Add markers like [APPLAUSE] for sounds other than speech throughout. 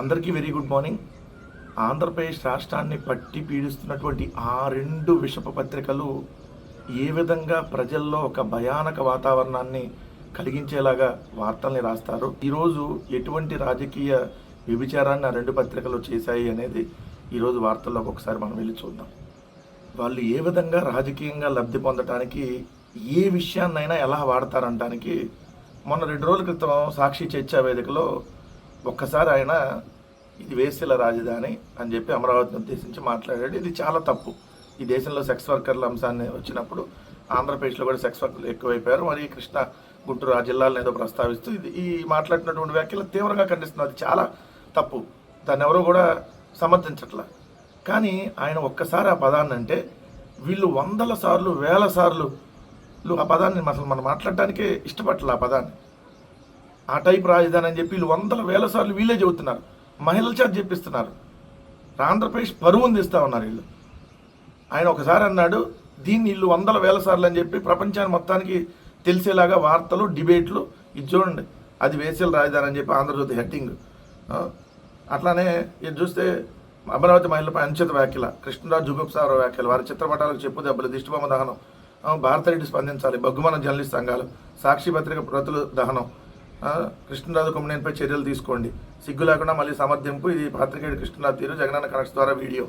అందరికీ very good morning. Andhra Pradesh రాష్ట్రాన్ని పట్టి పీడిస్తున్నటువంటి ఆ రెండు విషప పత్రికలు ఏ విధంగా ప్రజల్లో ఒక భయానక వాతావరణాన్ని కలిగించేలాగా వార్తల్ని రాస్తారు? ఈరోజు ఎటువంటి రాజకీయ వ్యభిచారాన్ని ఆ రెండు పత్రికలు చేశాయి అనేది ఈరోజు వార్తల్లోకి ఒకసారి మనం వెళ్ళి చూద్దాం. వాళ్ళు ఏ విధంగా రాజకీయంగా లబ్ధి పొందటానికి ఏ విషయాన్నైనా ఎలా వాడతారంటానికి మొన్న రెండు రోజుల క్రితం సాక్షి చర్చా వేదికలో ఒక్కసారి ఆయన ఇది వేసిల రాజధాని అని చెప్పి అమరావతిని ఉద్దేశించి మాట్లాడాడు. ఇది చాలా తప్పు. ఈ దేశంలో సెక్స్ వర్కర్ల అంశాన్ని వచ్చినప్పుడు ఆంధ్రప్రదేశ్లో కూడా సెక్స్ వర్కర్లు ఎక్కువైపోయారు. మరి కృష్ణ గుంటూరు ఆ జిల్లాలను ఏదో ప్రస్తావిస్తూ ఇది ఈ మాట్లాడినటువంటి వ్యాఖ్యలు తీవ్రంగా ఖండిస్తున్నారు అది చాలా తప్పు. దాన్ని ఎవరు కూడా సమర్థించట్లా. కానీ ఆయన ఒక్కసారి ఆ పదాన్ని అంటే వీళ్ళు వందల సార్లు వేల సార్లు ఆ పదాన్ని అసలు మనం మాట్లాడటానికే ఇష్టపడలే ఆ పదాన్ని. ఆ టైప్ రాజధాని అని చెప్పి వీళ్ళు వందల వేల సార్లు వీళ్ళే చెబుతున్నారు. మహిళల చేత చెప్పిస్తున్నారు. ఆంధ్రప్రదేశ్ పరువును తీస్తా ఉన్నారు వీళ్ళు. ఆయన ఒకసారి అన్నాడు దీన్ని వీళ్ళు వందల వేల సార్లు అని చెప్పి ప్రపంచాన్ని మొత్తానికి తెలిసేలాగా వార్తలు డిబేట్లు ఇది చూడండి. అది వేసేల రాజధాని అని చెప్పి ఆంధ్రజ్యోతి హెడ్డింగ్. అట్లానే ఇది చూస్తే అమరావతి మహిళలపై అనుచిత వ్యాఖ్యల కృష్ణరాజు జుగుప్సారావు వ్యాఖ్యలు వారి చిత్రపటాలకు చెప్పు దెబ్బలు దిష్టిబొమ్మ దహనం భారతరెడ్డి స్పందించాలి బగ్గుమన జర్నలిస్ట్ సంఘాలు సాక్షి పత్రిక ప్రతులు దహనం కృష్ణరాజు కొమ్మనేనిపై చర్యలు తీసుకోండి. సిగ్గు లేకుండా మళ్ళీ సమర్థింపు ఇది పాత్రికేయుడు కృష్ణరాజు తీరు జగనన్న కనెక్ట్ ద్వారా వీడియో.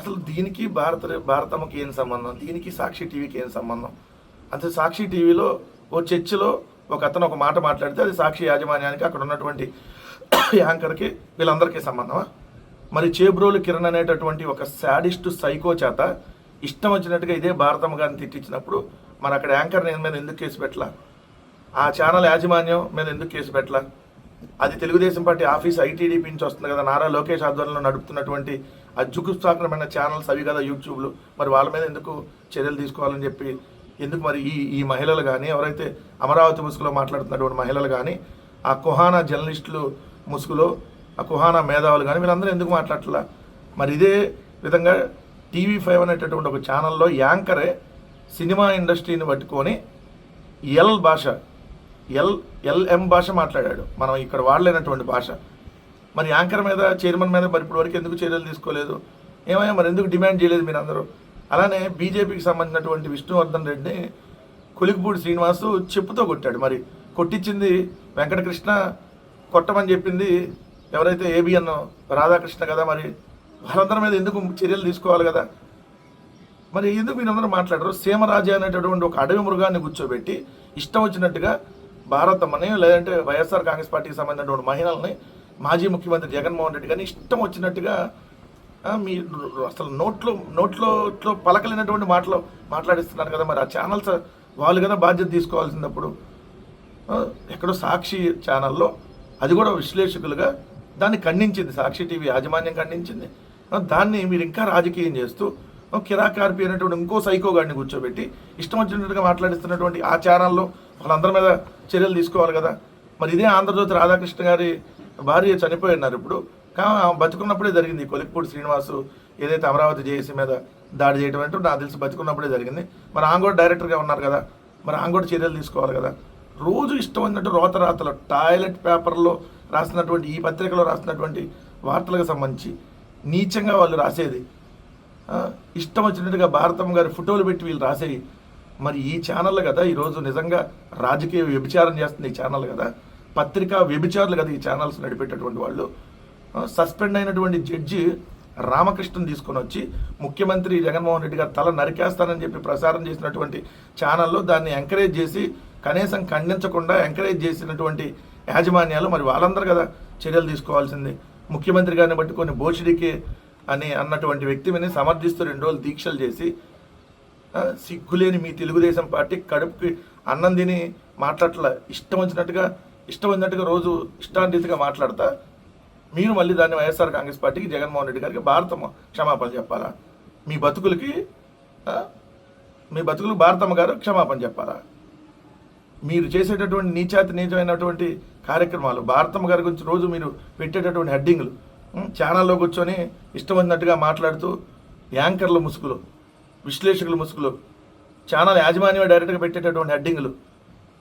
అసలు దీనికి భారత భారతమ్మకి ఏం సంబంధం? దీనికి సాక్షి టీవీకి ఏం సంబంధం? అంతే సాక్షి టీవీలో ఓ చర్చిలో ఒక అతను ఒక మాట మాట్లాడితే అది సాక్షి యాజమాన్యానికి అక్కడ ఉన్నటువంటి [COUGHS] యాంకర్కి వీళ్ళందరికీ సంబంధమా? మరి చేబ్రోలు కిరణ్ అనేటటువంటి ఒక శాడిస్ట్ సైకో చేత ఇష్టం వచ్చినట్టుగా ఇదే భారతమ్మ గారిని తిట్టించినప్పుడు మరి అక్కడ యాంకర్ నేను మీద ఎందుకు కేసు పెట్టలా? ఆ ఛానల్ యాజమాన్యం మీద ఎందుకు కేసు పెట్టలా? అది తెలుగుదేశం పార్టీ ఆఫీస్ ఐటీడీపీ నుంచి వస్తుంది కదా నారా లోకేష్ ఆధ్వర్యంలో నడుపుతున్నటువంటి ఆ జుగుప్సాకరమైన ఛానల్స్ అవి కదా యూట్యూబ్లు. మరి వాళ్ళ మీద ఎందుకు చర్యలు తీసుకోవాలని చెప్పి ఎందుకు మరి ఈ ఈ మహిళలు కానీ ఎవరైతే అమరావతి ముసుగులో మాట్లాడుతున్నటువంటి మహిళలు కానీ ఆ కుహానా జర్నలిస్టులు ముసుగులో ఆ కుహానా మేధావులు కానీ వీళ్ళందరూ ఎందుకు మాట్లాడట్లా? మరి ఇదే విధంగా టీవీ ఫైవ్ అనేటటువంటి ఒక ఛానల్లో యాంకరే సినిమా ఇండస్ట్రీని పట్టుకొని ఎల్ భాష ఎల్ ఎల్ఎం భాష మాట్లాడాడు. మనం ఇక్కడ వాడలేనటువంటి భాష. మరి యాంకర్ మీద చైర్మన్ మీద మరి ఇప్పటి వరకు ఎందుకు చర్యలు తీసుకోలేదు? ఏమయ్యా మరి ఎందుకు డిమాండ్ చేయలేదు మీరు అందరూ అలానే బీజేపీకి సంబంధించినటువంటి విష్ణువర్ధన్ రెడ్డిని కొలికిపూడి శ్రీనివాసు చెప్పుతో కొట్టాడు. మరి కొట్టించింది వెంకటకృష్ణ కొట్టమని చెప్పింది ఎవరైతే ఏబిఎన్ రాధాకృష్ణ కదా మరి వాళ్ళందరి మీద ఎందుకు చర్యలు తీసుకోవాలి కదా? మరి ఎందుకు మీరందరూ మాట్లాడరు? సీమరాజు అనేటటువంటి ఒక అడవి మృగాన్ని కూర్చోబెట్టి ఇష్టం వచ్చినట్టుగా భారతమ్మని లేదంటే వైఎస్ఆర్ కాంగ్రెస్ పార్టీకి సంబంధించినటువంటి మహిళల్ని మాజీ ముఖ్యమంత్రి జగన్మోహన్ రెడ్డి గారిని ఇష్టం వచ్చినట్టుగా మీ అసలు నోట్లో నోట్లో ఇట్లో పలకలేనటువంటి మాటలు మాట్లాడిస్తున్నారు కదా మరి. ఆ ఛానల్స్ వాళ్ళు కదా బాధ్యత తీసుకోవాల్సినప్పుడు ఎక్కడో సాక్షి ఛానల్లో అది కూడా విశ్లేషకులుగా దాన్ని ఖండించింది. సాక్షి టీవీ యాజమాన్యం ఖండించింది. దాన్ని మీరు ఇంకా రాజకీయం చేస్తూ కిరాకార్పి అనేటువంటి ఇంకో సైకో గాడిని కూర్చోబెట్టి ఇష్టం వచ్చినట్టుగా మాట్లాడిస్తున్నటువంటి ఆ ఛానల్లో వాళ్ళందరి మీద చర్యలు తీసుకోవాలి కదా. మరి ఇదే ఆంధ్రజ్యోతి రాధాకృష్ణ గారి భార్య చనిపోయి ఉన్నారు ఇప్పుడు. కానీ ఆమె బతుకున్నప్పుడే జరిగింది కొలిక్పూడి శ్రీనివాసు ఏదైతే అమరావతి జేఏసీ మీద దాడి చేయడం అంటే నాకు తెలిసి బతుకున్నప్పుడే జరిగింది. మరి ఆమె కూడా డైరెక్టర్గా ఉన్నారు కదా. మరి ఆమె కూడా చర్యలు తీసుకోవాలి కదా. రోజు ఇష్టం వచ్చినట్టు రోతరాతలు టాయిలెట్ పేపర్లో రాసినటువంటి ఈ పత్రికలో రాసినటువంటి వార్తలకు సంబంధించి నీచంగా వాళ్ళు రాసేది. ఇష్టం వచ్చినట్టుగా భారతమ్మ గారి ఫోటోలు పెట్టి వీళ్ళు రాసేవి మరి ఈ ఛానల్ కదా ఈరోజు నిజంగా రాజకీయ వ్యభిచారం చేస్తుంది ఈ ఛానల్ కదా. పత్రికా వ్యభిచారులు కదా ఈ ఛానల్స్ నడిపేటటువంటి వాళ్ళు. సస్పెండ్ అయినటువంటి జడ్జి రామకృష్ణన్ తీసుకొని వచ్చి ముఖ్యమంత్రి జగన్మోహన్ రెడ్డి గారు తల నరికేస్తానని చెప్పి ప్రసారం చేసినటువంటి ఛానల్లో దాన్ని ఎంకరేజ్ చేసి కనీసం ఖండించకుండా ఎంకరేజ్ చేసినటువంటి యాజమాన్యాలు మరి వాళ్ళందరూ కదా చర్యలు తీసుకోవాల్సింది. ముఖ్యమంత్రి గారిని బట్టి కొన్ని బోషిడికి అని అన్నటువంటి వ్యక్తిని సమర్థిస్తూ రెండు రోజులు దీక్షలు చేసి సిగ్గులేని మీ తెలుగుదేశం పార్టీ కడుపుకి అన్నం తిని మాట్లాడట్ల. ఇష్టం వచ్చినట్టుగా ఇష్టం వచ్చినట్టుగా రోజు ఇష్టాంతీతిగా మాట్లాడతా. మీరు మళ్ళీ దాన్ని వైఎస్ఆర్ కాంగ్రెస్ పార్టీకి జగన్మోహన్ రెడ్డి గారికి భారతమ్మ క్షమాపణ చెప్పాలా? మీ బతుకులకి మీ బతుకులు భారతమ్మ గారు క్షమాపణ చెప్పాలా? మీరు చేసేటటువంటి నీచాతి నీచమైనటువంటి కార్యక్రమాలు భారతమ్మ గారి గురించి రోజు మీరు పెట్టేటటువంటి హెడ్డింగ్లు ఛానల్లో కూర్చొని ఇష్టం వచ్చినట్టుగా మాట్లాడుతూ యాంకర్ల ముసుగులు విశ్లేషకుల ముసుగులు ఛానల్ యాజమాన్యం డైరెక్ట్గా పెట్టేటటువంటి హెడ్డింగ్లు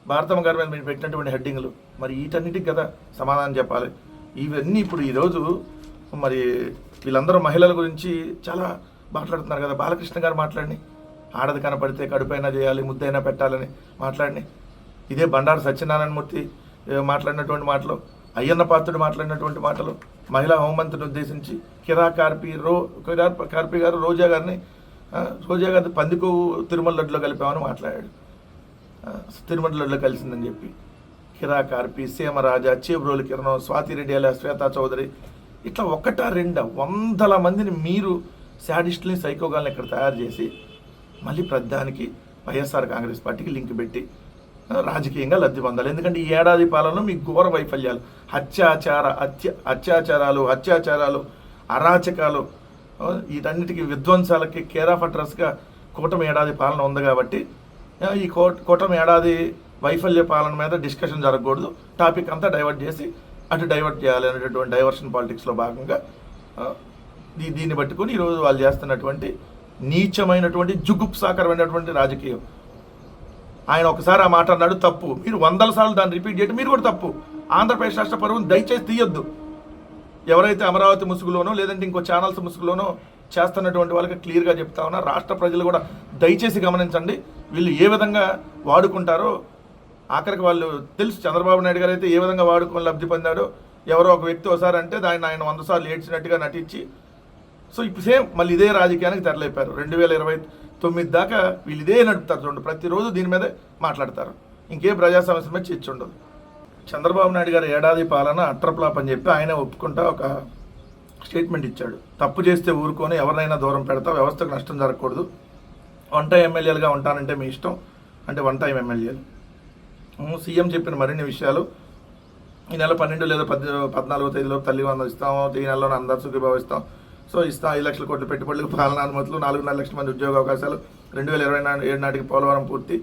భారతమ్మ గారి మీద మీరు పెట్టినటువంటి హెడ్డింగ్లు మరి వీటన్నిటికి కదా సమాధానం చెప్పాలి. ఇవన్నీ ఇప్పుడు ఈరోజు మరి వీళ్ళందరూ మహిళల గురించి చాలా మాట్లాడుతున్నారు కదా. బాలకృష్ణ గారు మాట్లాడిని ఆడది కనపడితే కడుపైనా చేయాలి ముద్దైనా పెట్టాలని మాట్లాడిని ఇదే బండారు సత్యనారాయణమూర్తి మాట్లాడినటువంటి మాటలు అయ్యన్న పాత్రుడు మాట్లాడినటువంటి మాటలు మహిళా హోంమంత్రిని ఉద్దేశించి కిరా కార్పి రో కిరా కార్పి గారు రోజా గారిని సోజా గారి పందికు తిరుమల లడ్లో కలిపామని మాట్లాడాడు. తిరుమల లడ్లో కలిసిందని చెప్పి. కిరా కార్పి సీమరాజా చేబ్రోలు కిరణం స్వాతిరెడ్డి అలా శ్వేతా చౌదరి. ఇట్లా ఒకటా రెండ? వందల మందిని మీరు శాడిస్టులని సైకోగాల్ని ఇక్కడ తయారు చేసి మళ్ళీ ప్రధానికి వైఎస్ఆర్ కాంగ్రెస్ పార్టీకి లింక్ పెట్టి రాజకీయంగా లబ్ధి పొందాలి. ఎందుకంటే ఈ ఏడాది పాలనలో మీ ఘోర వైఫల్యాలు హత్యాచార హత్య అత్యాచారాలు అత్యాచారాలు అరాచకాలు వీటన్నిటికీ విధ్వంసాలకి కేర్ ఆఫ్ అడ్రస్గా కూటమి ఏడాది పాలన ఉంది కాబట్టి ఈ కో కూటమి ఏడాది వైఫల్య పాలన మీద డిస్కషన్ జరగకూడదు. టాపిక్ అంతా డైవర్ట్ చేసి అటు డైవర్ట్ చేయాలి అనేటటువంటి డైవర్షన్ పాలిటిక్స్లో భాగంగా దీ దీన్ని పట్టుకొని ఈరోజు వాళ్ళు చేస్తున్నటువంటి నీచమైనటువంటి జుగుప్సాకరమైనటువంటి రాజకీయం. ఆయన ఒకసారి ఆ మాట అన్నాడు తప్పు. మీరు వందల సార్లు దాన్ని రిపీట్ చేయడం మీరు కూడా తప్పు. ఆంధ్రప్రదేశ్ రాష్ట్ర పరువును దయచేసి తీయొద్దు. ఎవరైతే అమరావతి ముసుగులోనో లేదంటే ఇంకో ఛానల్స్ ముసుగులోనో చేస్తున్నటువంటి వాళ్ళకి క్లియర్గా చెప్తా ఉన్నా రాష్ట్ర ప్రజలు కూడా దయచేసి గమనించండి. వీళ్ళు ఏ విధంగా వాడుకుంటారో ఆఖరికి వాళ్ళు తెలుసు. చంద్రబాబు నాయుడు గారు అయితే ఏ విధంగా వాడుకొని లబ్ధి పొందాడో ఎవరో ఒక వ్యక్తి ఒకసారి అంటే దాన్ని ఆయన వంద సార్లు ఏడ్చినట్టుగా నటించి సో ఇప్పుడు సేమ్ మళ్ళీ ఇదే రాజకీయానికి తెరలేపారు. రెండు వేల ఇరవై తొమ్మిది దాకా వీళ్ళు ఇదే నడుపుతారు చూడండి. ప్రతిరోజు దీని మీదే మాట్లాడతారు. ఇంకే ప్రజా సమస్య మీద చర్చ ఉండదు. చంద్రబాబు నాయుడు గారు ఏడాది పాలన అట్రప్లాప్ అని చెప్పి ఆయన ఒప్పుకుంటా ఒక స్టేట్మెంట్ ఇచ్చాడు. తప్పు చేస్తే ఊరుకొని ఎవరినైనా దూరం పెడతా వ్యవస్థకు నష్టం జరగకూడదు. వన్ టైం ఎమ్మెల్యేలుగా ఉంటానంటే మీ ఇష్టం. అంటే వన్ టైం ఎమ్మెల్యేలు. సీఎం చెప్పిన మరిన్ని విషయాలు. ఈ నెల పన్నెండు లేదా పద్ పద్నాలుగో తేదీలో తల్లి వందలు ఇస్తాము ఈ నెలలో అందరు సుఖీభావిస్తాం సో ఇస్తాం. ఐదు లక్షల కోట్ల పెట్టుబడులకు పాలన అనుమతులు నాలుగున్నర లక్షల మంది ఉద్యోగ అవకాశాలు రెండు వేల ఇరవై నాలుగు ఏడు నాటికి పోలవరం పూర్తి.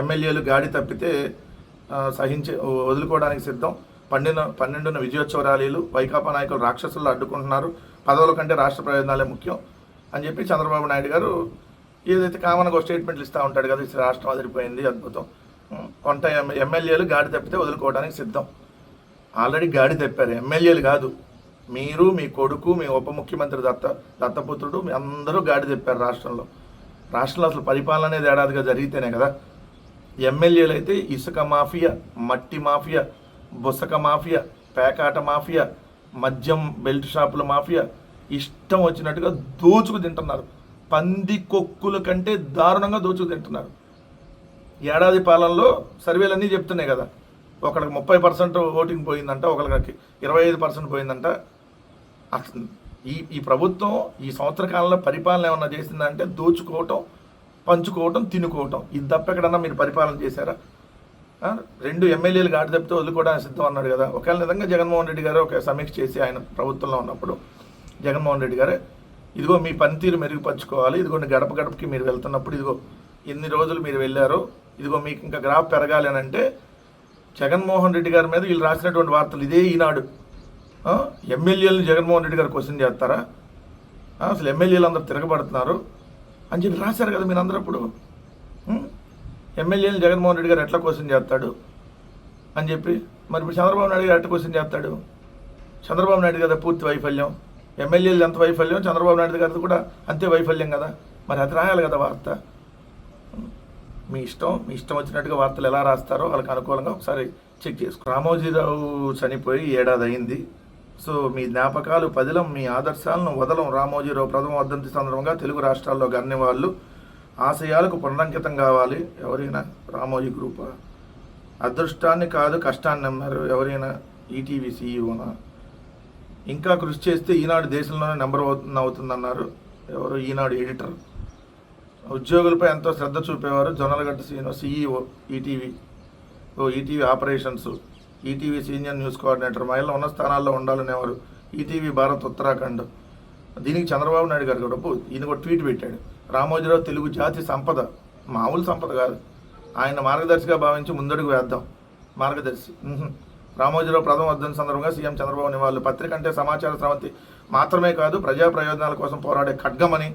ఎమ్మెల్యేలు గాడి తప్పితే సహించే వదులుకోవడానికి సిద్ధం. పన్నెండు పన్నెండున విజయోత్సవ ర్యాలీలు వైకాపా నాయకులు రాక్షసులు అడ్డుకుంటున్నారు. పదవుల కంటే రాష్ట్ర ప్రయోజనాలే ముఖ్యం అని చెప్పి చంద్రబాబు నాయుడు గారు ఏదైతే కామన్గా స్టేట్మెంట్లు ఇస్తూ ఉంటాడు కదా రాష్ట్రం అదిరిపోయింది అద్భుతం. కొంత ఎమ్మెల్యేలు గాడి తప్పితే వదులుకోవడానికి సిద్ధం. ఆల్రెడీ గాడి తెప్పారు ఎమ్మెల్యేలు కాదు. మీరు మీ కొడుకు మీ ఉప ముఖ్యమంత్రి దత్త దత్తపుత్రుడు మీ అందరూ గాడి తెప్పారు రాష్ట్రంలో. రాష్ట్రంలో అసలు పరిపాలన అనేది ఏడాదిగా జరిగితేనే కదా ఎమ్మెల్యేలు అయితే ఇసుక మాఫియా మట్టి మాఫియా బుసక మాఫియా పేకాట మాఫియా మద్యం బెల్ట్ షాపుల మాఫియా ఇష్టం వచ్చినట్టుగా దోచుకు తింటున్నారు. పంది కొక్కుల కంటే దారుణంగా దోచుకు తింటున్నారు. ఏడాది పాలనలో సర్వేలన్నీ చెప్తున్నాయి కదా. ఒకరికి ముప్పై పర్సెంట్ ఓటింగ్ పోయిందంట ఒకరికి ఇరవై ఐదు పర్సెంట్ పోయిందంట. అసలు ఈ ఈ ప్రభుత్వం ఈ సంవత్సర కాలంలో పరిపాలన ఏమన్నా చేసిందంటే దోచుకోవటం పంచుకోవటం తినుకోవటం. ఇది తప్ప ఎక్కడన్నా మీరు పరిపాలన చేశారా? రెండు ఎమ్మెల్యేలు గాడి తప్పితే వదులుకోవడానికి సిద్ధం అన్నాడు కదా. ఒకవేళ నిజంగా జగన్మోహన్ రెడ్డి గారు ఒక సమీక్ష చేసి ఆయన ప్రభుత్వంలో ఉన్నప్పుడు జగన్మోహన్ రెడ్డి గారే ఇదిగో మీ పనితీరు మెరుగుపరచుకోవాలి ఇదిగో గడప గడపకి మీరు వెళ్తున్నప్పుడు ఇదిగో ఎన్ని రోజులు మీరు వెళ్ళారో ఇదిగో మీకు ఇంకా గ్రాఫ్ పెరగాలి అని అంటే జగన్మోహన్ రెడ్డి గారి మీద వీళ్ళు రాసినటువంటి వార్తలు ఇదే ఈనాడు. ఎమ్మెల్యేలను జగన్మోహన్ రెడ్డి గారు క్వశ్చన్ చేస్తారా? అసలు ఎమ్మెల్యేలు అందరూ తిరగబడుతున్నారు. అని చెప్పి రాశారు కదా మీరు అందరూ అప్పుడు ఎమ్మెల్యేలు జగన్మోహన్ రెడ్డి గారు ఎట్లా క్వశ్చన్ చేస్తాడు? అని చెప్పి మరి ఇప్పుడు చంద్రబాబు నాయుడు గారు ఎట్లా క్వశ్చన్ చేస్తాడు? చంద్రబాబు నాయుడు కదా పూర్తి వైఫల్యం. ఎమ్మెల్యేలు ఎంత వైఫల్యం? చంద్రబాబు నాయుడు గారిది కూడా అంతే వైఫల్యం కదా. మరి అది రాయాలి కదా వార్త. మీ ఇష్టం మీ ఇష్టం వచ్చినట్టుగా వార్తలు ఎలా రాస్తారో వాళ్ళకి అనుకూలంగా ఒకసారి చెక్ చేసుకో. రామోజీరావు చనిపోయి ఏడాది అయింది. సో మీ జ్ఞాపకాలు పదిలం మీ ఆదర్శాలను వదలం. రామోజీరావు ప్రథమ వర్ధంతి సందర్భంగా తెలుగు రాష్ట్రాల్లో గన్ని వాళ్ళు ఆశయాలకు పునరంకితం కావాలి. ఎవరైనా రామోజీ గ్రూప్ అదృష్టాన్ని కాదు కష్టాన్ని నమ్మారు. ఎవరైనా ఈటీవీ సీఈఓనా? ఇంకా కృషి చేస్తే ఈనాడు దేశంలోనే నెంబర్ వన్ అవుతుందన్నారు. ఎవరు? ఈనాడు ఎడిటర్. ఉద్యోగులపై ఎంతో శ్రద్ధ చూపేవారు జొన్నలగడ్డ సీను సీఈఓ ఈటీవీ ఓ ETV operations. ETV senior news coordinator మహిళలు ఉన్న స్థానాల్లో ఉండాలనేవారు ఈటీవీ భారత్ ఉత్తరాఖండ్. దీనికి చంద్రబాబు నాయుడు గారు కూడా ఈయన కూడా ట్వీట్ పెట్టాడు. రామోజీరావు తెలుగు జాతి సంపద మామూలు సంపద కాదు. ఆయన మార్గదర్శిగా భావించి ముందడుగు వేద్దాం. మార్గదర్శి. రామోజీరావు ప్రథమ వర్ధన్ సందర్భంగా సీఎం చంద్రబాబు నివాళులు. పత్రిక అంటే సమాచార స్రవంతి మాత్రమే కాదు ప్రజా ప్రయోజనాల కోసం పోరాడే ఖడ్గమని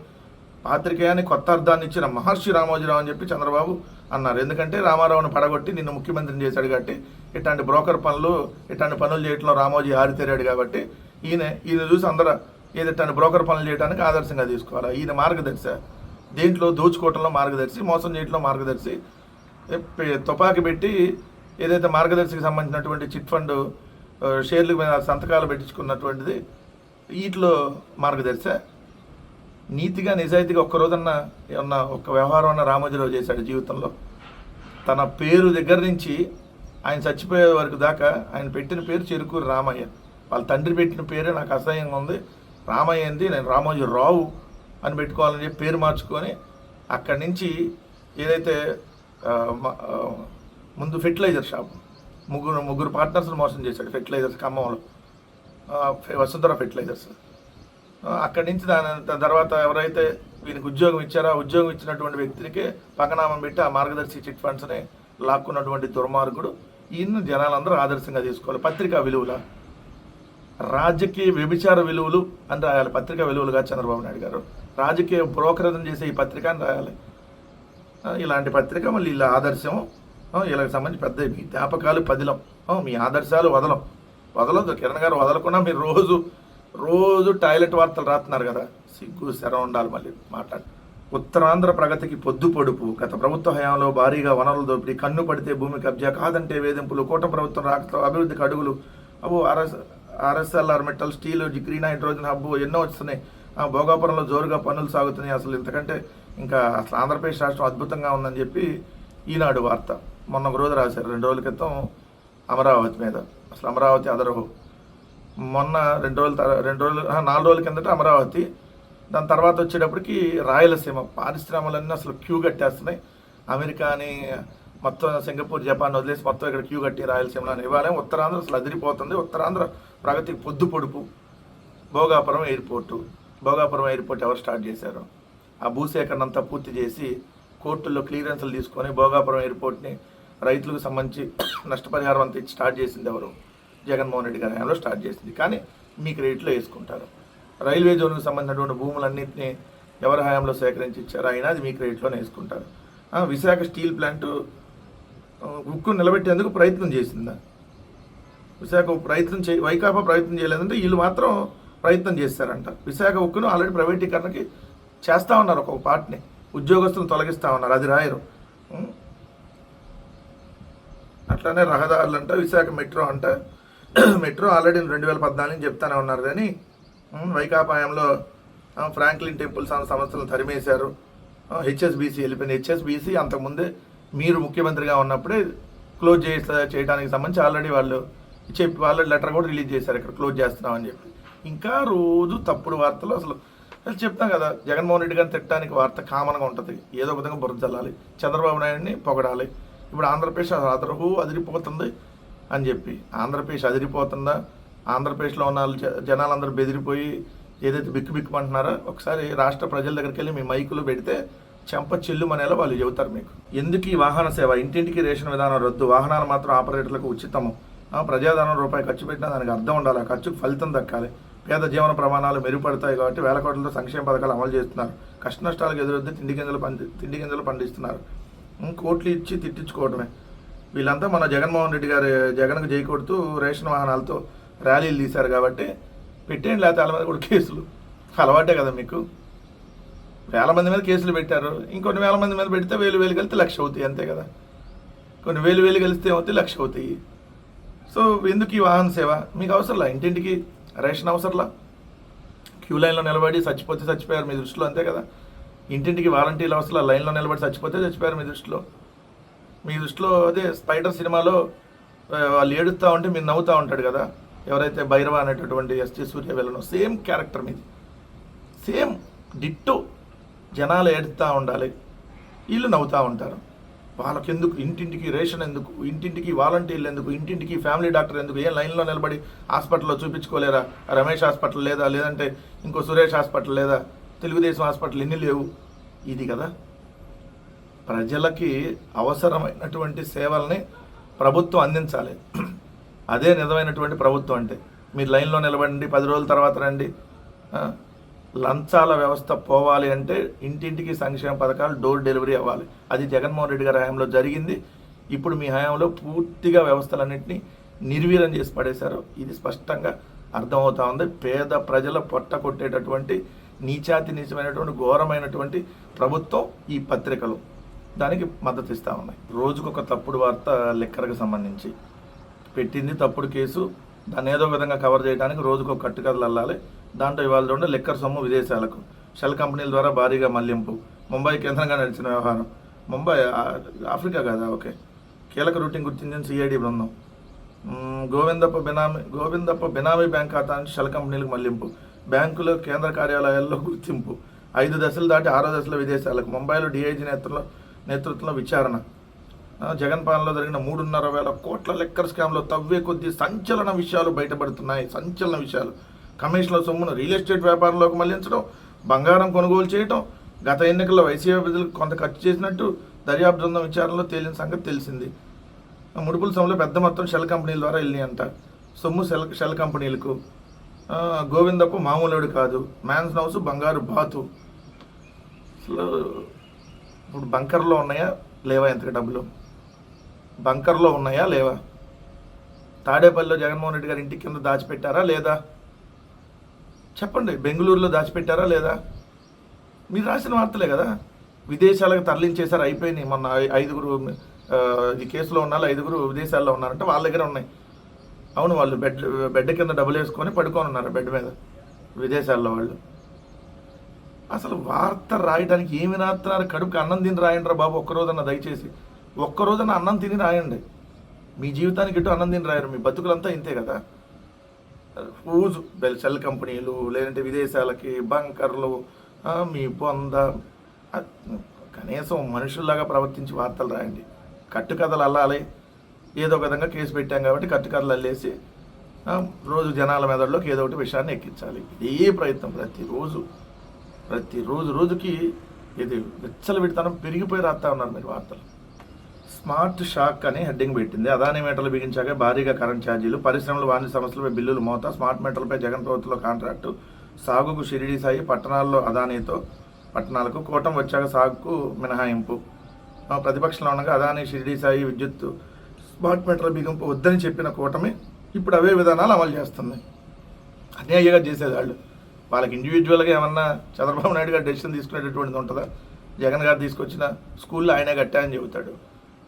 పాత్రికేయాన్ని కొత్త అర్థాన్ని ఇచ్చిన మహర్షి రామోజీరావు అని చెప్పి చంద్రబాబు అన్నారు. ఎందుకంటే రామారావును పడగొట్టి నిన్ను ముఖ్యమంత్రిని చేశాడు కాబట్టి ఇట్లాంటి బ్రోకర్ పనులు ఇట్లాంటి పనులు చేయడంలో రామోజీ ఆరితేరాడు కాబట్టి ఈయన ఈయన చూసి అందరూ ఏది ఇట్లాంటి బ్రోకర్ పనులు చేయడానికి ఆదర్శంగా తీసుకోవాలి? ఈయన మార్గదర్శి. దేంట్లో దోచుకోవటంలో మార్గదర్శి మోసం చేయడంలో మార్గదర్శి. తుపాకీ పెట్టి ఏదైతే మార్గదర్శికి సంబంధించినటువంటి చిట్ ఫండ్ ఆ, షేర్ల మీద సంతకాలు పెట్టించుకున్నటువంటిది వీటిలో మార్గదర్శి. నీతిగా నిజాయితీగా ఒక్క రోజన్నా ఏమన్నా ఒక్క వ్యవహారం అన్న రామోజీరావు చేశాడు జీవితంలో. తన పేరు దగ్గర నుంచి ఆయన చచ్చిపోయే వరకు దాకా ఆయన పెట్టిన పేరు చెరుకూరు రామయ్య. వాళ్ళ తండ్రి పెట్టిన పేరే నాకు అసహ్యంగా ఉంది. రామయ్య ఏంది? నేను రామోజీ రావు అని పెట్టుకోవాలని చెప్పి పేరు మార్చుకొని అక్కడి నుంచి ఏదైతే ముందు ఫెర్టిలైజర్ షాప్ ముగ్గురు ముగ్గురు పార్ట్నర్స్ని మోసం చేశాడు ఫెర్టిలైజర్స్ ఖమ్మంలో. వసుంధర ఫెర్టిలైజర్స్. అక్కడి నుంచి దాని దాని తర్వాత ఎవరైతే వీనికి ఉద్యోగం ఇచ్చారో ఆ ఉద్యోగం ఇచ్చినటువంటి వ్యక్తికి పక్కనామం పెట్టి ఆ మార్గదర్శి చిట్ ఫండ్స్ని లాక్కున్నటువంటి దుర్మార్గుడు ఈయన జనాలందరూ ఆదర్శంగా తీసుకోవాలి. పత్రికా విలువల రాజకీయ వ్యభిచార విలువలు అని రాయాలి. పత్రికా విలువలుగా చంద్రబాబు నాయుడు గారు. రాజకీయ బ్రోకరేజం చేసే ఈ పత్రిక అని రాయాలి. ఇలాంటి పత్రిక మళ్ళీ ఇలా ఆదర్శం. ఆ, వీళ్ళకి సంబంధించి పెద్ద మీ జ్ఞాపకాలు పదిలం. మీ ఆదర్శాలు వదలం. వదలదు కిరణ్ గారు వదలకుండా మీరు రోజు రోజు టాయిలెట్ వార్తలు రాస్తున్నారు కదా. సిగ్గు శరం ఉండాలి మళ్ళీ మాట్లాడి. ఉత్తరాంధ్ర ప్రగతికి పొద్దు పొడుపు గత ప్రభుత్వ హయాంలో భారీగా వనరుల దోపిడీ కన్ను పడితే భూమి కబ్జా కాదంటే వేధింపులు కూటమి ప్రభుత్వం రాకతో అభివృద్ధికి అడుగులు. అబ్బో RS RSLR metal steel green hydrogen hub ఎన్నో వస్తున్నాయి. ఆ, భోగాపురంలో జోరుగా పనులు సాగుతున్నాయి. అసలు ఇంతకంటే ఇంకా అసలు ఆంధ్రప్రదేశ్ రాష్ట్రం అద్భుతంగా ఉందని చెప్పి ఈనాడు వార్త. మొన్న ఒక రోజు రాశారు. రెండు రోజుల క్రితం అమరావతి మీద. అసలు అమరావతి అదరహో. మొన్న రెండు రోజుల రెండు రోజులు నాలుగు రోజుల కిందట అమరావతి దాని తర్వాత వచ్చేటప్పటికి రాయలసీమ పారిశ్రమలన్నీ అసలు క్యూ కట్టేస్తున్నాయి. అమెరికాని మొత్తం సింగపూర్ జపాన్ వదిలేసి మొత్తం ఇక్కడ క్యూ కట్టి రాయలసీమలో ఇవాళ ఉత్తరాంధ్ర అసలు అదిరిపోతుంది. ఉత్తరాంధ్ర ప్రగతికి పొద్దు పొడుపు. భోగాపురం ఎయిర్పోర్టు. భోగాపురం ఎయిర్పోర్ట్ ఎవరు స్టార్ట్ చేశారు? ఆ భూసేకరణ అంతా పూర్తి చేసి కోర్టుల్లో క్లియరెన్స్లు తీసుకొని భోగాపురం ఎయిర్పోర్ట్ని రైతులకు సంబంధించి నష్టపరిహారం అంతా ఇచ్చి స్టార్ట్ చేసింది ఎవరు? జగన్మోహన్ రెడ్డి గారి హయాంలో స్టార్ట్ చేసింది. కానీ మీ క్రెడిట్లో వేసుకుంటారు. రైల్వే జోన్కి సంబంధించినటువంటి భూములన్నింటినీ ఎవరి హయాంలో సేకరించి ఇచ్చారు? అయినా అది మీ క్రెడిట్లోనే వేసుకుంటారు. విశాఖ స్టీల్ ప్లాంట్ ఉక్కును ఉక్కు నిలబెట్టేందుకు ప్రయత్నం చేసిందా? విశాఖ ప్రయత్నం చే వైకాపా ప్రయత్నం చేయలేదంటే వీళ్ళు మాత్రం ప్రయత్నం చేస్తారంట. విశాఖ ఉక్కును ఆల్రెడీ ప్రైవేటీకరణకి చేస్తా ఉన్నారు ఒక్కొక్క పార్ట్ని. ఉద్యోగస్తులను తొలగిస్తూ ఉన్నారు. అది రాయరు. అట్లానే రహదారులు అంట విశాఖ మెట్రో అంట. [CLEARS THROAT] మెట్రో ఆల్రెడీ రెండు వేల పద్నాలుగు చెప్తానే ఉన్నారు. కానీ వైకాపాయంలో ఫ్రాంక్లిన్ టెంపుల్స్ అన్న సంస్థలను తరిమేశారు. హెచ్ఎస్బీసీ వెళ్ళిపోయింది. హెచ్ఎస్బీసీ అంతకుముందే మీరు ముఖ్యమంత్రిగా ఉన్నప్పుడే క్లోజ్ చేసే చేయడానికి సంబంధించి ఆల్రెడీ వాళ్ళు చెప్పి వాళ్ళ లెటర్ కూడా రిలీజ్ చేశారు. ఇక్కడ క్లోజ్ చేస్తున్నామని చెప్పి. ఇంకా రోజు తప్పుడు వార్తలు అసలు. అసలు చెప్తాం కదా జగన్మోహన్ రెడ్డి గారిని తిట్టడానికి వార్త కామన్గా ఉంటుంది. ఏదో ఒక విధంగా బుర్ర చల్లాలి చంద్రబాబు నాయుడిని పొగడాలి. ఇప్పుడు ఆంధ్రప్రదేశ్ అదరహు అదిరిపోతుంది అని చెప్పి. ఆంధ్రప్రదేశ్ అదిరిపోతుందా? ఆంధ్రప్రదేశ్లో ఉన్న వాళ్ళు జనాలందరూ బెదిరిపోయి ఏదైతే బిక్కు బిక్కుమంటున్నారో ఒకసారి రాష్ట్ర ప్రజల దగ్గరికి వెళ్ళి మీ మైకులు పెడితే చెంప చెల్లుమనేలా వాళ్ళు చెబుతారు మీకు. ఎందుకు ఈ వాహన సేవ? ఇంటింటికి రేషన్ విధానం రద్దు వాహనాలు మాత్రం ఆపరేటర్లకు ఉచితము. ప్రజాధనం రూపాయి ఖర్చు పెట్టినా దానికి అర్థం ఉండాలి. ఖర్చుకు ఫలితం దక్కాలి. పేద జీవన ప్రమాణాలు మెరుగుపడతాయి కాబట్టి వేల కోట్లతో సంక్షేమ పథకాలు అమలు చేస్తున్నారు. కష్ట నష్టాలకు ఎదురొద్దు తిండి గింజలు పండి తిండి గింజలు పండిస్తున్నారు. కోట్లు ఇచ్చి తిట్టించుకోవడమే వీళ్ళంతా మన జగన్మోహన్ రెడ్డి గారి జగన్కు జై కొడుతూ రేషన్ వాహనాలతో ర్యాలీలు తీశారు కాబట్టి పెట్టేయండి లేకపోతే వాళ్ళ మీద కూడా కేసులు. అలవాటే కదా మీకు. వేల మంది మీద కేసులు పెట్టారు. ఇంకొన్ని వేల మంది మీద పెడితే వేలు వేలు కలిస్తే లక్ష అవుతాయి అంతే కదా. కొన్ని వేలు వేలు కలిస్తే ఏమవుతాయి? లక్ష అవుతాయి. సో ఎందుకు ఈ వాహన సేవ? మీకు అవసరంలా? ఇంటింటికి రేషన్ అవసరంలా? క్యూ లైన్లో నిలబడి చచ్చిపోతే చచ్చిపోయారు మీ దృష్టిలో అంతే కదా. ఇంటింటికి వాలంటీర్లు అవసరం లైన్లో నిలబడి చచ్చిపోతే చచ్చిపోయారు మీ దృష్టిలో. మీ దృష్టిలో అదే స్పైడర్ సినిమాలో వాళ్ళు ఏడుస్తూ ఉంటే మీరు నవ్వుతూ ఉంటాడు కదా. ఎవరైతే భైరవ అనేటటువంటి ఎస్టీ సూర్య వెళ్ళను సేమ్ క్యారెక్టర్ మీది. సేమ్ డిట్టు జనాలు ఏడుతూ ఉండాలి వీళ్ళు నవ్వుతూ ఉంటారు. వాళ్ళకి ఎందుకు ఇంటింటికి రేషన్ ఎందుకు? ఇంటింటికి వాలంటీర్లు ఎందుకు? ఇంటింటికి ఫ్యామిలీ డాక్టర్ ఎందుకు? ఏ లైన్లో నిలబడి హాస్పిటల్లో చూపించుకోలేరా? రమేష్ హాస్పిటల్ లేదా? లేదంటే ఇంకో సురేష్ హాస్పిటల్ లేదా? తెలుగుదేశం హాస్పిటల్ ఎన్ని లేవు? ఇది కదా. ప్రజలకి అవసరమైనటువంటి సేవల్ని ప్రభుత్వం అందించాలి. అదే నిజమైనటువంటి ప్రభుత్వం అంటే. మీరు లైన్లో నిలబడండి పది రోజుల తర్వాత రండి. లంచాల వ్యవస్థ పోవాలి అంటే ఇంటింటికి సంక్షేమ పథకాలు డోర్ డెలివరీ అవ్వాలి. అది జగన్మోహన్ రెడ్డి గారి హయాంలో జరిగింది. ఇప్పుడు మీ హయాంలో పూర్తిగా వ్యవస్థలన్నింటినీ నిర్వీర్యం చేసి పడేశారు. ఇది స్పష్టంగా అర్థమవుతా ఉంది. పేద ప్రజల పొట్ట కొట్టేటటువంటి నీచాతి నీచమైనటువంటి ఘోరమైనటువంటి ప్రభుత్వం ఈ పత్రికలు. దానికి మద్దతు ఇస్తా ఉన్నాయి. రోజుకొక తప్పుడు వార్త లెక్కరకు సంబంధించి. పెట్టింది తప్పుడు కేసు. దాన్ని ఏదో విధంగా కవర్ చేయడానికి రోజుకు ఒక కట్టుకథలు అల్లాలి. దాంట్లో ఇవాళ చూడండి లెక్కర్ సొమ్ము విదేశాలకు. షెల్ కంపెనీల ద్వారా భారీగా మళ్ళింపు. ముంబై కేంద్రంగా నడిచిన వ్యవహారం. ముంబై ఆఫ్రికా కదా? ఓకే. కీలక రూటింగ్ గుర్తించిన సిఐడి బృందం. గోవిందప్ప బినామీ గోవిందప్ప బినామీ బ్యాంక్ ఖాతా నుంచి షెల్ కంపెనీలకు మళ్ళింపు. బ్యాంకులు కేంద్ర కార్యాలయాల్లో గుర్తింపు. ఐదు దశలు దాటి ఆరో దశల విదేశాలకు. ముంబైలో డిఐజీ నేతృత్వంలో నేతృత్వంలో విచారణ. జగన్ పాలనలో జరిగిన మూడున్నర వేల కోట్ల లెక్కర్ స్కామ్లో తవ్వే కొద్దీ సంచలన విషయాలు బయటపడుతున్నాయి. సంచలన విషయాలు. కమిషన్ల సొమ్మును రియల్ ఎస్టేట్ వ్యాపారంలోకి మళ్ళించడం బంగారం కొనుగోలు చేయడం గత ఎన్నికల్లో వైసీపీ ప్రజలకు కొంత ఖర్చు చేసినట్టు దర్యాప్తు బృందం విచారణలో తేలిన సంగతి తెలిసింది. ముడుపుల సొమ్ములో పెద్ద మొత్తం షెల్ కంపెనీల ద్వారా వెళ్ళినాయంట. సొమ్ము షెల్ షెల్ కంపెనీలకు. గోవిందప్ప మామూలుడు కాదు. మ్యాన్స్ హౌస్ బంగారు బాతు. అసలు ఇప్పుడు బంకర్లో ఉన్నాయా? లేవా ఎంతకి డబ్బులు? బంకర్లో ఉన్నాయా? లేవా? తాడేపల్లిలో జగన్మోహన్ రెడ్డి గారి ఇంటి కింద దాచిపెట్టారా? లేదా? చెప్పండి బెంగళూరులో దాచిపెట్టారా? లేదా? మీరు రాసిన వార్తలే కదా. విదేశాలకు తరలించేశారు అయిపోయినాయి. మొన్న ఐదుగురు ఈ కేసులో ఉన్నారు ఐదుగురు విదేశాల్లో ఉన్నారంటే వాళ్ళ దగ్గర ఉన్నాయి. అవును వాళ్ళు బెడ్ బెడ్ కింద డబ్బులు వేసుకొని పడుకొని ఉన్నారు బెడ్ మీద విదేశాల్లో వాళ్ళు. అసలు వార్త రాయడానికి ఏమి రాస్తున్నారు కడుపుకి అన్నం తిని రాయండి రా బాబు ఒక్కరోజన్న దయచేసి. ఒక్కరోజున అన్నం తిని రాయండి. మీ జీవితానికి ఇటు అన్నం తిని రాయరు. మీ బతుకులంతా ఇంతే కదా? రోజు బెల్ సెల్ కంపెనీలు లేదంటే విదేశాలకి బంకర్లు మీ పొంద కనీసం మనుషుల్లాగా ప్రవర్తించి వార్తలు రాయండి. కట్టుకథలు అల్లాలి. ఏదో ఒక విధంగా కేసు పెట్టాం కాబట్టి కట్టుకథలు అల్లేసి రోజు జనాల మెదడులోకి ఏదో ఒకటి విషయాన్ని ఎక్కించాలి. ఇదే ప్రయత్నం ప్రతిరోజు. ప్రతిరోజు రోజుకి ఇది విచ్చలవిడితనం పెరిగిపోయి రాస్తా ఉన్నారు మీరు వార్తలు. స్మార్ట్ షాక్ అని హెడ్డింగ్ పెట్టింది. అదాని మీటర్లు బిగించాక భారీగా కరెంట్ ఛార్జీలు పరిశ్రమలు వాణిజ్య సంస్థలపై బిల్లులు మోత స్మార్ట్ మీటర్లపై జగన్ ప్రభుత్వంలో కాంట్రాక్టు సాగుకు షిరిడి సాయి పట్టణాల్లో అదానీతో పట్టణాలకు కూటం వచ్చాక సాగుకు మినహాయింపు. ప్రతిపక్షంలో ఉండగా అదానీ షిరిడి సాయి విద్యుత్ స్మార్ట్ మీటర్ల బిగింపు వద్దని చెప్పిన కూటమి ఇప్పుడు అవే విధానాలు అమలు చేస్తుంది. అన్యాయంగా చేసేవాళ్ళు వాళ్ళకి ఇండివిజువల్గా ఏమన్నా చంద్రబాబు నాయుడు గారు డెసిషన్ తీసుకునేటటువంటిది ఉంటుందా? జగన్ గారు తీసుకొచ్చిన స్కూల్లో ఆయనే కట్టా అని చెబుతాడు.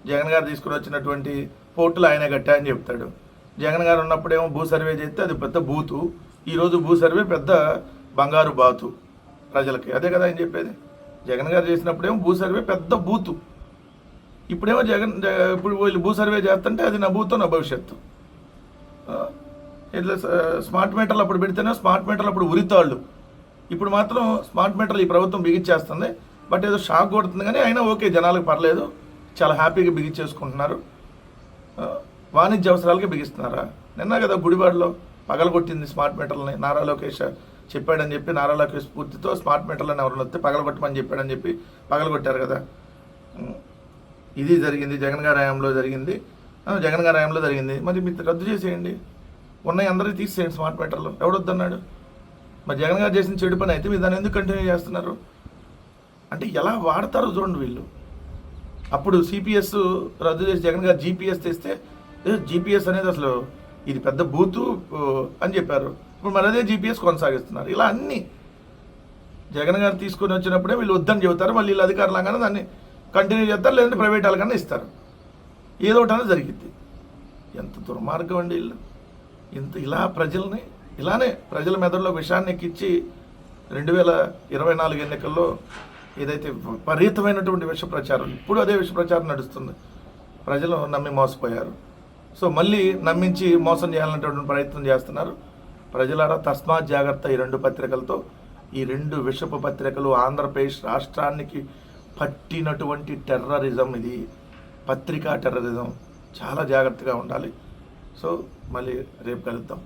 జగన్ గారు తీసుకుని వచ్చినటువంటి పోర్టులు ఆయనే కట్టా అని చెప్తాడు. జగన్ గారు ఉన్నప్పుడేమో భూ సర్వే చేస్తే అది పెద్ద బూతు. ఈరోజు భూ సర్వే పెద్ద బంగారు బాతు ప్రజలకి. అదే కదా ఆయన చెప్పేది. జగన్ గారు చేసినప్పుడేమో భూ సర్వే పెద్ద బూతు. ఇప్పుడేమో జగన్ ఇప్పుడు వీళ్ళు భూ సర్వే చేస్తుంటే అది నా భూతో నా భవిష్యత్తు. ఇట్లా స్మార్ట్ మీటర్లు అప్పుడు పెడితేనే స్మార్ట్ మీటర్లు అప్పుడు ఉరితాళ్ళు. ఇప్పుడు మాత్రం స్మార్ట్ మీటర్లు ఈ ప్రభుత్వం బిగించేస్తుంది. బట్ ఏదో షాక్ కొడుతుంది కానీ అయినా ఓకే జనాలకు పర్లేదు. చాలా హ్యాపీగా బిగించేసుకుంటున్నారు. వాణిజ్య అవసరాలకి బిగిస్తున్నారా? నిన్న కదా గుడివాడలో పగలగొట్టింది స్మార్ట్ మీటర్లని. నారా లోకేష్ చెప్పాడని చెప్పి నారా లోకేష్ పూర్తితో స్మార్ట్ మీటర్లను ఎవరు వస్తే పగలగొట్టమని చెప్పాడని చెప్పి పగలగొట్టారు కదా. ఇది జరిగింది జగన్ గారి హయాంలో జరిగింది. జగన్ గారి హయాంలో జరిగింది. మరి మీరు రద్దు చేసేయండి. ఉన్నాయి అందరికీ తీసేయండి స్మార్ట్ మీటర్లు. ఎవడొద్దన్నాడు? మరి జగన్ గారు చేసిన చెడు పని అయితే మీరు దాన్ని ఎందుకు కంటిన్యూ చేస్తున్నారు? అంటే ఎలా వాడతారో చూడండి వీళ్ళు. అప్పుడు సిపిఎస్ రద్దు చేసి జగన్ గారు జీపీఎస్ తెస్తే జీపీఎస్ అనేది అసలు ఇది పెద్ద బూతు అని చెప్పారు. ఇప్పుడు మరి అదే జీపీఎస్ కొనసాగిస్తున్నారు. ఇలా అన్ని జగన్ గారు తీసుకొని వచ్చినప్పుడే వీళ్ళు వద్దని చెబుతారు. మళ్ళీ వీళ్ళు అధికారులంగానే దాన్ని కంటిన్యూ చేస్తారు లేదంటే ప్రైవేట్ వాళ్ళకన్నా ఇస్తారు. ఏదో ఒకటి అనేది జరిగింది ఎంత దుర్మార్గం అండి వీళ్ళు. ఇంత ఇలా ప్రజల్ని ఇలానే ప్రజల మెదడులో విషయాన్ని ఎక్కించి రెండు వేల ఇరవై నాలుగు ఎన్నికల్లో ఏదైతే విపరీతమైనటువంటి విష ప్రచారం ఇప్పుడు అదే విష ప్రచారం నడుస్తుంది. ప్రజలు నమ్మి మోసపోయారు. సో మళ్ళీ నమ్మించి మోసం చేయాలనేటువంటి ప్రయత్నం చేస్తున్నారు. ప్రజలారా తస్మాత్ జాగ్రత్త ఈ రెండు పత్రికలతో. ఈ రెండు విషపు పత్రికలు ఆంధ్రప్రదేశ్ రాష్ట్రానికి పట్టినటువంటి టెర్రరిజం ఇది. పత్రికా టెర్రరిజం. చాలా జాగ్రత్తగా ఉండాలి. సో మళ్ళీ రేపు కలుద్దాం.